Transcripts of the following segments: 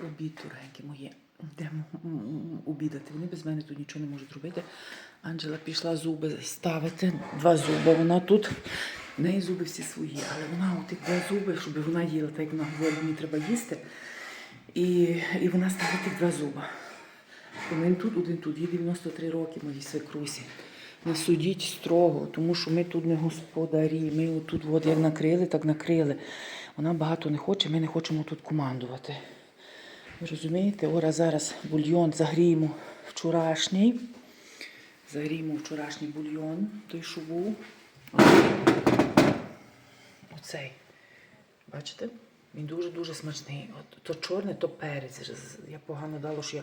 обід, дорогенькі мої. Йдемо обідати. Вони без мене тут нічого не можуть робити. Анджела пішла зуби ставити, два зуби. Вона тут, в неї зуби всі свої, але вона отих два зуби, щоб вона їла, так як вона говорить, мені треба їсти. І, і вона ставить тих два зуба. Один тут, один тут. Їй 93 роки моїй свекрусі. Не судіть строго, тому що ми тут не господарі. Ми тут от як накрили, так накрили. Вона багато не хоче, ми не хочемо тут командувати. Розумієте? Ора зараз бульйон загріємо вчорашній. Загріємо вчорашній бульйон, той що. Оцей. Бачите? Він дуже-дуже смачний. От, то чорне, то перець. Я погано дала, що я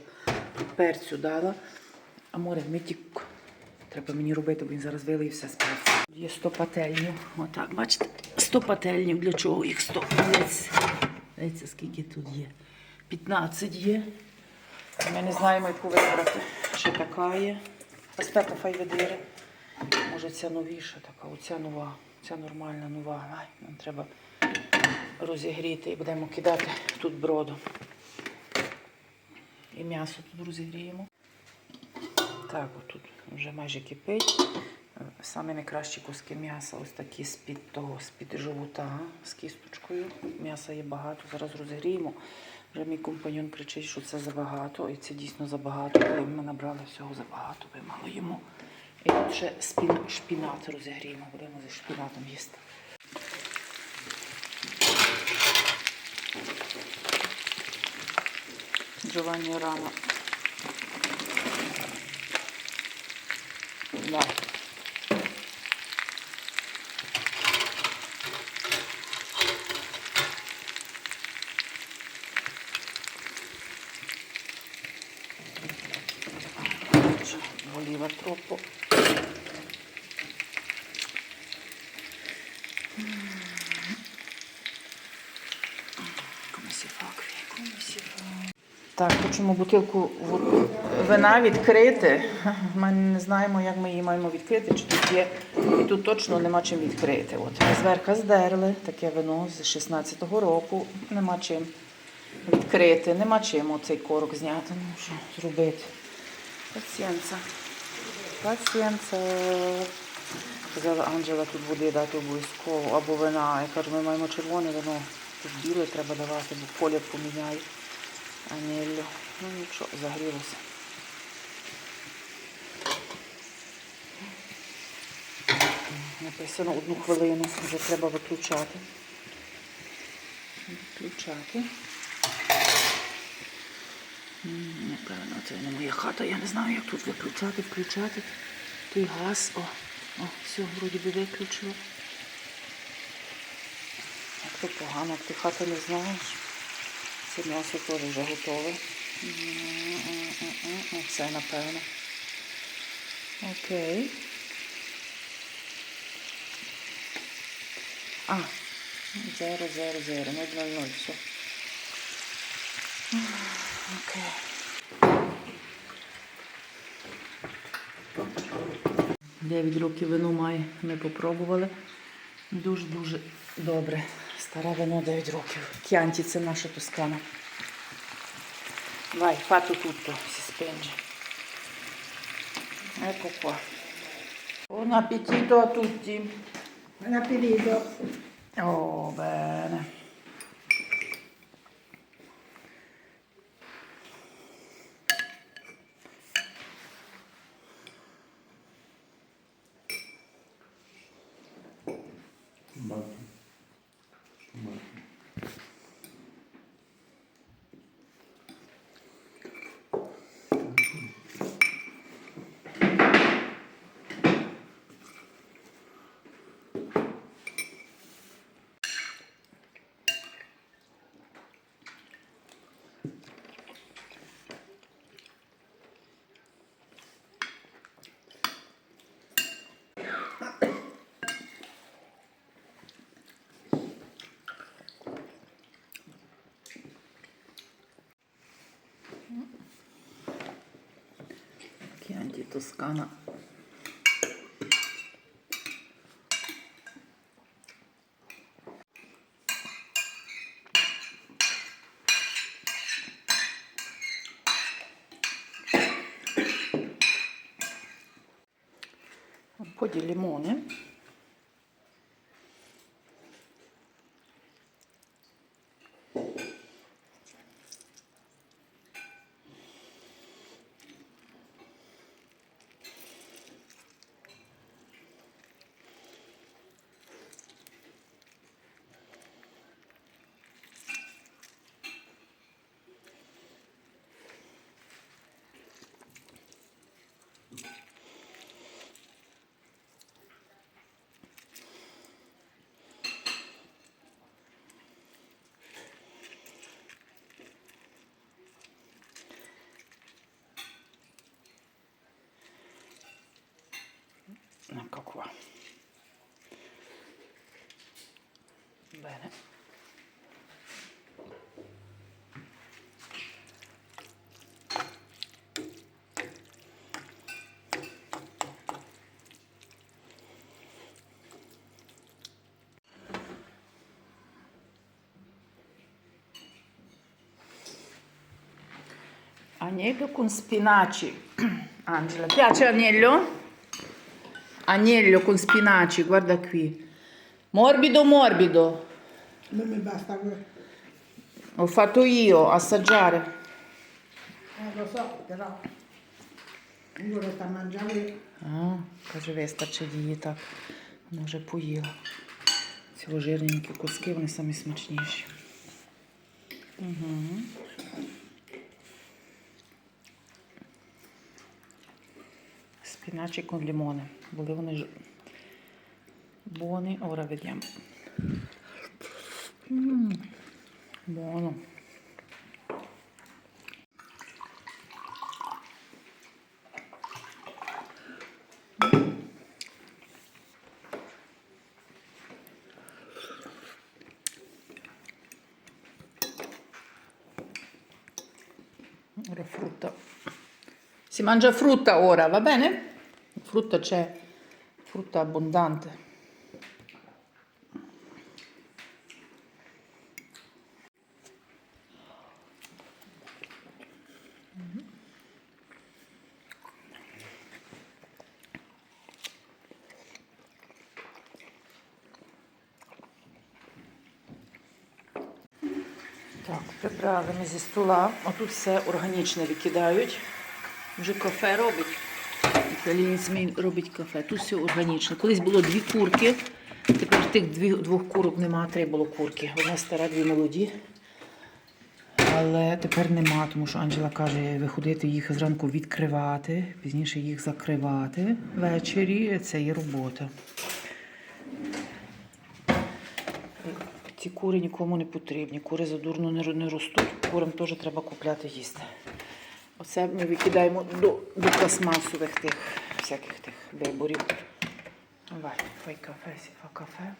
перцю дала. А море, ми ті... Треба мені робити, бо він зараз вилився з перцю. Є 100 пательнів. Отак, бачите? 100 пательнів. Для чого їх 100? Дивіться, Дивіться, скільки тут є. 15 є. Ми не знаємо, яку вибрати. Ще така є. Аспета файведири. Може ця новіша така, оця нова, ця нормальна нова. Ай, нам треба розігріти і будемо кидати тут броду. І м'ясо тут розігріємо. Так, отут вже майже кипить. Саме найкращі куски м'яса, ось такі з-під того, з-під живота, з кісточкою. М'яса є багато, зараз розігріємо. Вже мій компаньон кричить, що це забагато, і це дійсно забагато. Коли ми набрали всього забагато, ви мало їмо. І тут ще спін, шпінат розігріємо, будемо зі шпінатом їсти. Джованні рано. Да. Voleva troppo. Come si fa qui? Come si fa? Так, хочемо бутилку вина відкрити. Ми не знаємо, як ми її маємо відкрити, чи тут є. І тут точно нема чим відкрити. От ми здерли таке вино з 16-го року. Нема чим відкрити, нема чим оцей корок зняти. Ну що зробити? Пацієнца. Пацієнца. Казала Анджела, тут води дати обов'язково або вина. Я кажу, ми маємо червоне вино. Тут біле треба давати, бо колір поміняє. Аніллю. Ну нічого, загрілося. Написано одну хвилину, вже треба виключати. Виключати. М, Напевно, це не моя хата, я не знаю, як тут виключати, включати. Той газ. О, о, все, вроді би виключила. Як то погано, ти хата не знаєш. Це м'ясо теж вже готове. Оце, напевно. Окей. А, зеро, зеро, зеро, 0,00, все. Окей. Дев'ять років вино має, ми попробували. Дуже-дуже добре. Старе вино 9 років. К'янті це наша тоскана. Vai, fatto tutto, si spenge. Ecco qua. Buon appetito a tutti. Buon appetito. Oh, bene. toscana. Un po' di limone. Agnello con spinaci. Angela, piace agnello? Agnello con spinaci, guarda qui. Morbido, morbido. Non mi basta quello. Ho fatto io, assaggiare. Eh, lo so, però io lo sta mangiando. А, каже, вистачить її так. Вона вже поїла. Ці жирненькі куски, вони самі смачніші. Угу. Spinaci con limone. Були вони ж... Buoni, ora vediamo. Mm, buono. Ora frutta. Si mangia frutta ora, va bene? Frutta c'è, frutta abbondante. Так, прибрали ми зі стола. Отут все органічне викидають. Вже кафе робить. Італієць мій робить кафе. Тут все органічне. Колись було дві курки. Тепер тих двох курок нема, три було курки. Одна стара, дві молоді. Але тепер нема, тому що Анджела каже, виходити їх зранку відкривати, пізніше їх закривати ввечері. Це є робота. Ці кури нікому не потрібні. Кури задурно не ростуть. Курам теж треба купляти їсти. Оце ми викидаємо до, до пластмасових тих всяких тих виборів. Давай, кафе, сі фа кафе.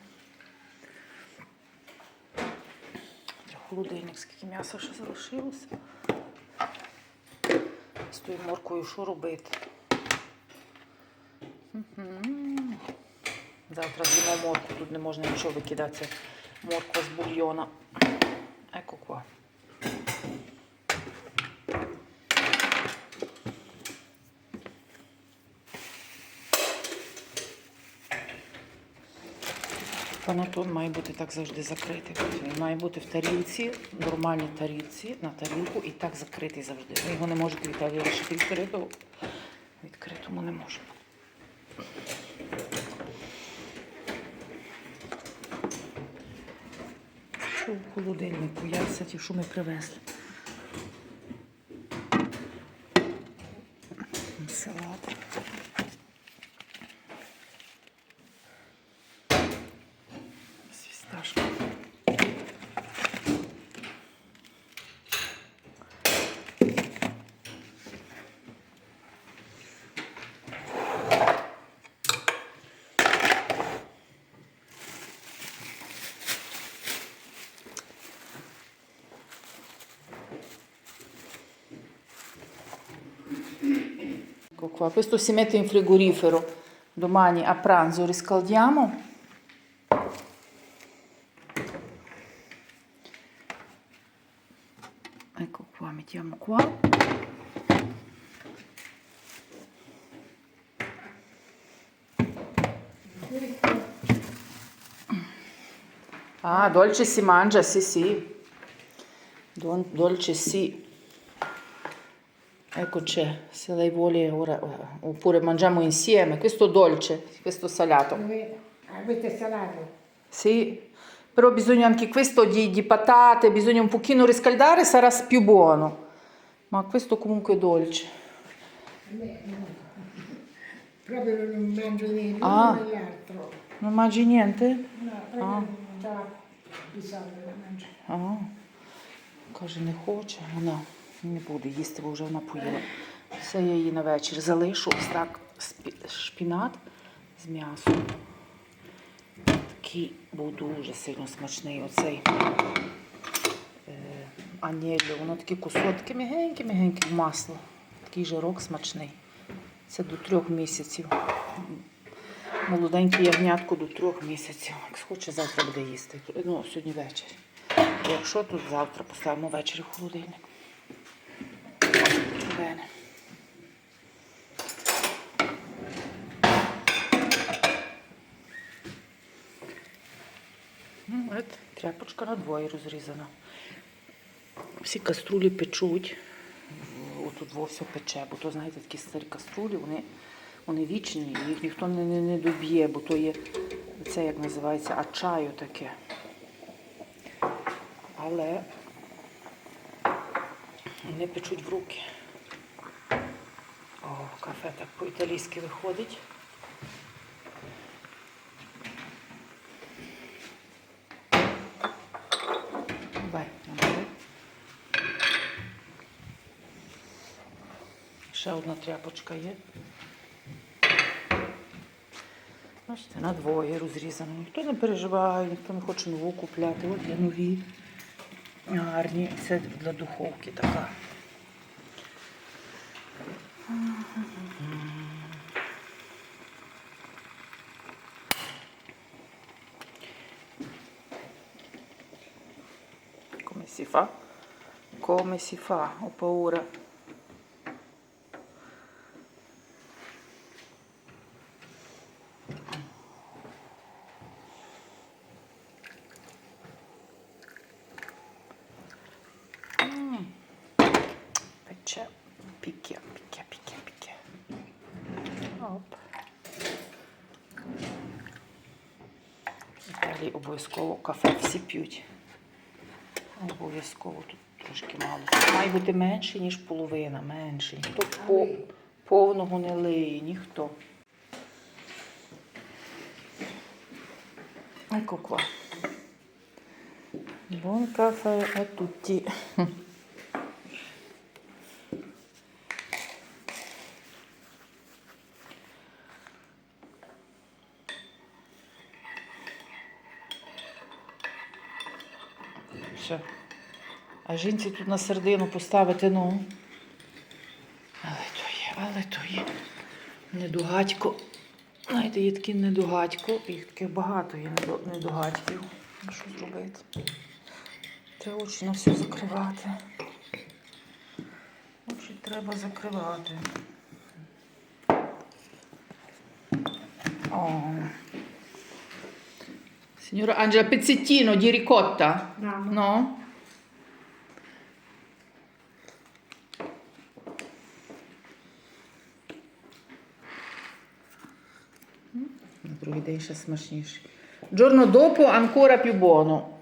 Холодильник, скільки м'яса ще залишилося. З тою моркою що робити? Завтра з'їмо морку, тут не можна нічого викидати. Морква з бульйона. Ecco qua. Панатон має бути так завжди закритий. Він має бути в тарілці, нормальній тарілці, на тарілку і так закритий завжди. Ви його не можете в Італії лишити відкритого. Відкритому не можемо. Що в холодильнику? Яйця ті, що ми привезли. Ecco qua, questo si mette in frigorifero, domani a pranzo riscaldiamo. Ecco qua, mettiamo qua. Ah, dolce si mangia, sì sì. Dolce sì. Ecco c'è, se lei vuole ora, eh, oppure mangiamo insieme. Questo dolce, questo salato. Dove- ah, questo è salato. Sì, però bisogna anche questo di, di patate, bisogna un pochino riscaldare, sarà s- più buono. Ma questo comunque è dolce. A me no. Proprio non mangio né l'uno Ah. né l'altro. Non mangi niente? No, proprio Ah. non c'ha bisogno di mangiare. А, каже, не хоче. Вона Не буде їсти, бо вже вона поїла. Все я її на вечір залишу. Ось так шпінат з м'ясом. Такий був дуже сильно смачний оцей е, анєльо. Воно такі кусочки мігенькі-мігенькі в масло. Такий жирок смачний. Це до трьох місяців. Молоденьке ягнятко до трьох місяців. Як схоче, завтра буде їсти. Ну, сьогодні ввечері. Якщо тут завтра поставимо ввечері в холодильник. Червене. Ну, от, тряпочка розрізана. Всі каструлі печуть. Отут во все пече, бо то, знаєте, такі старі каструлі, вони, вони вічні, їх ніхто не, не, не доб'є, бо то є це як називається ачаю таке. Але вони печуть в руки. О, кафе так по-італійськи виходить. Ще одна тряпочка є. Бачите, на двоє розрізано. Ніхто не переживає, ніхто не хоче нову купляти. От є нові, гарні. Це для духовки така. Come si fa? Come si fa? Ho paura. Pecce, picchia, picchia, picchia, picchia. Оп. Далі обов'язково кафе всі п'ють. Обов'язково тут трошки мало. Має бути менше, ніж половина. Менше. Ніхто по, повного не лиє, ніхто. Ecco qua. Buon caffè a tutti. Все. А жінці тут на середину поставити, ну. Але то є, але то є. Недугадько. Знаєте, є такі недугадько, їх таких багато є недугадьків. Ну, Що зробити? Треба очі на все закривати. Очі треба закривати. О. Signora Angela, pezzettino di ricotta? No. No? другий день ще смачніше. Giorno dopo ancora più buono.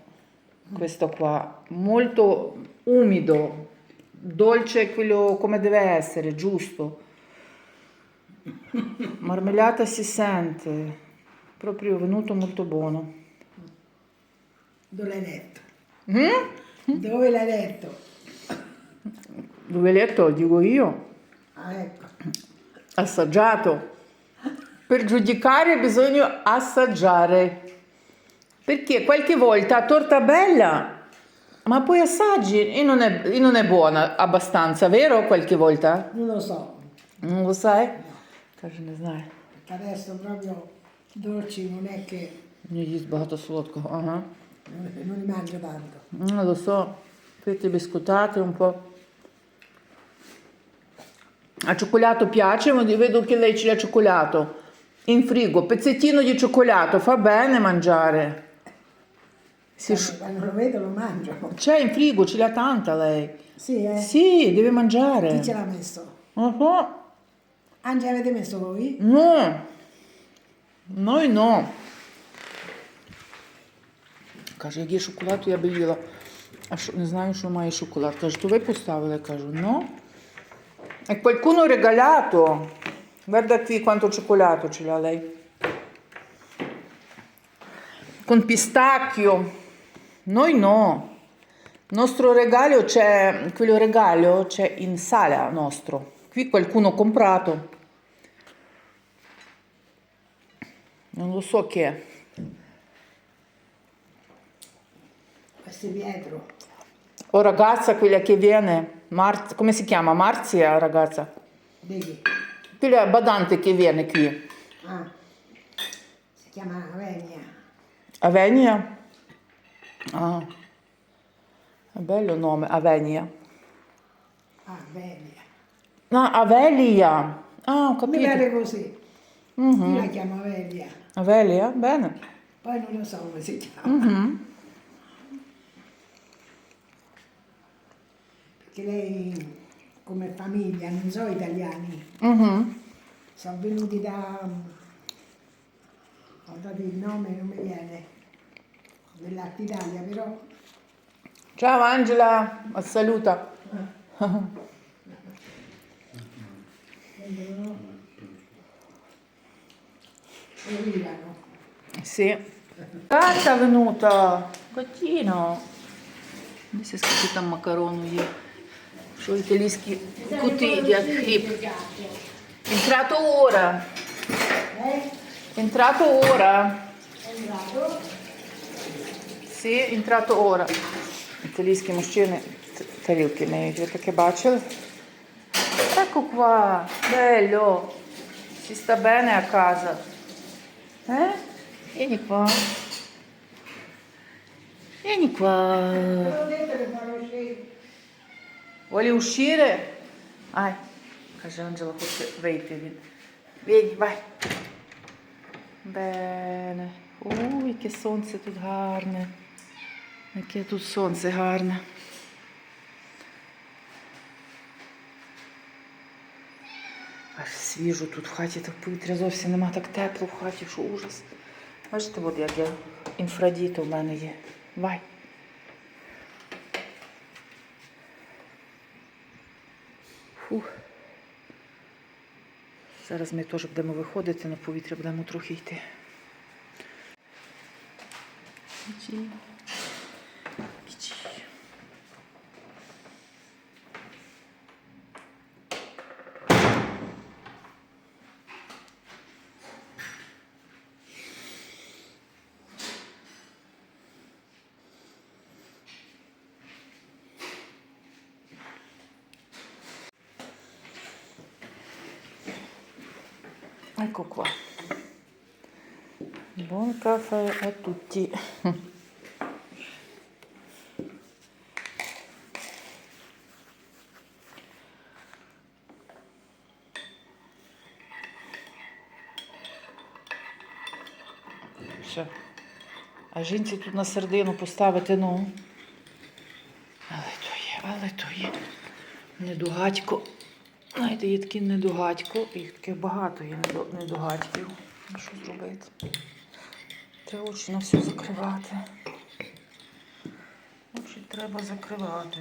Questo qua, molto umido, dolce quello come deve essere, giusto. Marmellata si sente, proprio venuto molto buono. Dove l'hai letto? Mm? Dove l'hai letto? Dove hai letto? Dico io. Ah, ecco. Assaggiato. Per giudicare bisogna assaggiare. Perché qualche volta torta bella, ma poi assaggi e non è, e non è buona abbastanza, vero? Qualche volta? Non lo so. Non lo sai? Каже, не знаю. Adesso proprio dolci non è che Не їсть багато солодкого. Ага. non, non ne mangio tanto. Mm, lo so. Fette biscottate un po'. A cioccolato piace? Vedo che lei ce l'ha cioccolato. In frigo, pezzettino di cioccolato, fa bene mangiare. Si sci- Quando lo vedo lo mangio. C'è in frigo, ce l'ha tanta lei. Sì, eh? Sì, deve mangiare. Chi ce l'ha messo? Uh-huh. Ange avete messo voi? No, noi no. Каже, як є шоколад, то я би їла. А що, не знаю, що має шоколад. Каже, то ви поставили? Я кажу, no. E qualcuno ha regalato. Guarda qui quanto cioccolato ce l'ha lei. Con pistacchio. Noi no. Il nostro regalo c'è, quello regalo c'è in sala nostro. Qui qualcuno ha comprato. Non lo so chi è. Questo è Pietro. O ragazza, quella che viene, Mar- come si chiama? Marzia, ragazza. Quella badante che viene qui. Ah. Si chiama Venia. Avenia? Ah, è bello nome, Avenia. Ah, Venia. No, Avelia. Ah, ho Mi capito. pare così. Mhm. Io la chiamo Venia. Avelia, bene. Poi non lo so come si chiama. Mhm. Perché lei, come famiglia, non so italiani. Uh-huh. Sono venuti da... ho dato il nome, non mi viene, dell'Artitalia però. Ciao Angela, ma saluta. Ah. Olivano. Sì. Carta è venuta. Gattino. Mi si è scappata un macarone io Що італійські кути їдять хліб. Entrato ora. Eh? Entrato ora. È entrato? Sì, entrato ora. Італійські мужчини т- тарілки миють. Ви таке бачили? Ecco qua, bello. Si sta bene a casa. Eh? Vieni qua. Vieni qua. Farò uscire. Vuoi. Каже Анджела, хоче вийти він. Вийди, vai. Bene. Ой, яке сонце тут гарне. Яке тут сонце гарне. Аж свіжо тут в хаті так повітря зовсім нема так тепло в хаті, що ужас. Бачите, от як я інфрадіто в мене є. Вай. Фух. Зараз ми теж будемо виходити, на повітря будемо трохи йти. Buon caffè a tutti. Все. А жінці тут на середину поставити, ну. Але то є, але то є. Недугатько. Знаєте, є такі недугатько, їх таких багато є недо- недугатьків. Ну, Що зробити? Треба очі на все закривати. Очі треба закривати.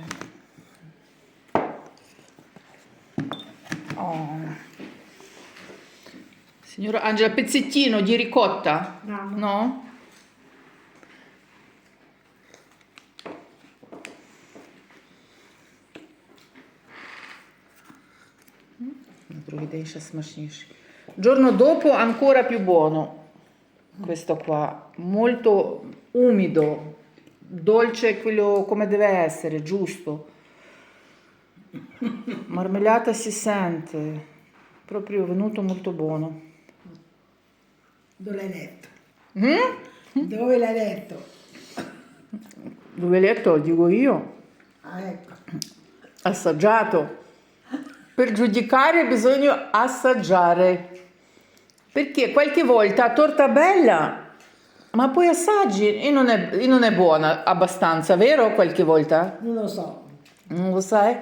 О. Signora Angela, pezzettino di ricotta? No. No? другий день ще смачніше. Giorno dopo ancora più buono. Questo qua, molto umido, dolce quello come deve essere, giusto. Marmellata si sente, proprio venuto molto buono. Dove l'hai letto? Mm? Dove l'hai letto? Dove hai letto? Dico io. Ah, ecco. Assaggiato. Per giudicare bisogna assaggiare. Perché qualche volta la torta bella, ma poi assaggi e non è, e non è buona abbastanza, vero? Qualche volta? Non lo so. Non lo sai?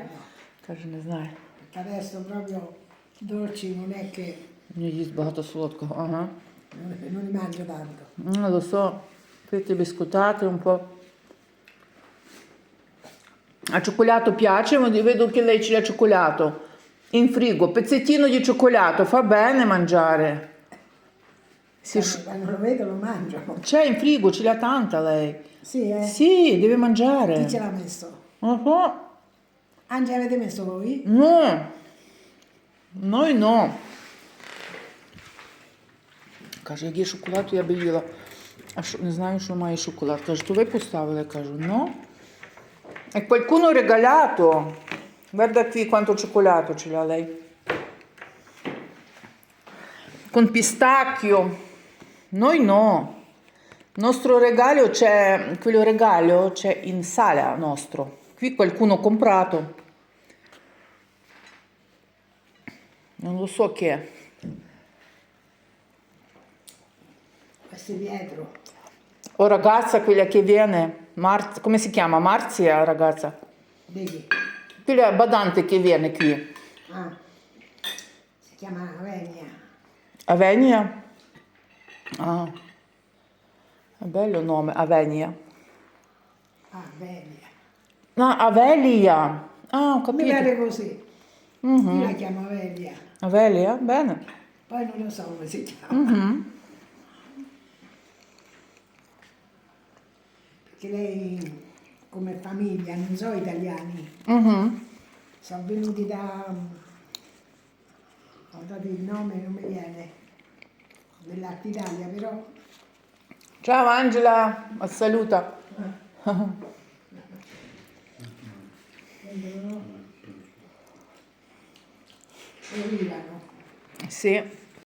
No. Adesso proprio dolci non è che... Ah, ah. Ne gli sbatto sotto. Uh-huh. Non, li mangio tanto. Non lo so, queste biscottate un po'. A cioccolato piace, ma vedo che lei ce l'ha cioccolato In frigo, pezzettino di cioccolato, fa bene mangiare. Si sci- Quando, quando lo vedo lo mangio. C'è in frigo, ce l'ha tanta lei. Sì, eh? Sì, deve Chi ce mangiare. l'ha messo? Uh-huh. Angie avete messo voi? No, noi no. Каже, як є шоколад, то я би їла. А що, не знаю, що має шоколад. Каже, то ви поставили? Я кажу, no. E qualcuno regalato. Guarda qui quanto cioccolato ce l'ha lei. Con pistacchio. Noi no. Il nostro regalo c'è, quello regalo c'è in sala nostro. Qui qualcuno ha comprato. Non lo so che è. Questi dietro. O ragazza, quella che viene, Mar- come si chiama? Marzia, ragazza. Vedi? Quella badante che viene qui. Ah, si chiama Venia. Avenia? Ah, è bello nome, Avenia. Venia. No, Avelia. Ah, ho Mi capito. pare così. Io la chiamo Venia. Avelia, bene. Poi non lo so come si chiama. Mhm. Perché lei, come famiglia, non so italiani, Mhm. sono venuti da... Ho dato il nome, non mi viene, dell'Arte Italia, però Ciao Angela, saluta. vengono... Arrivano. Sì.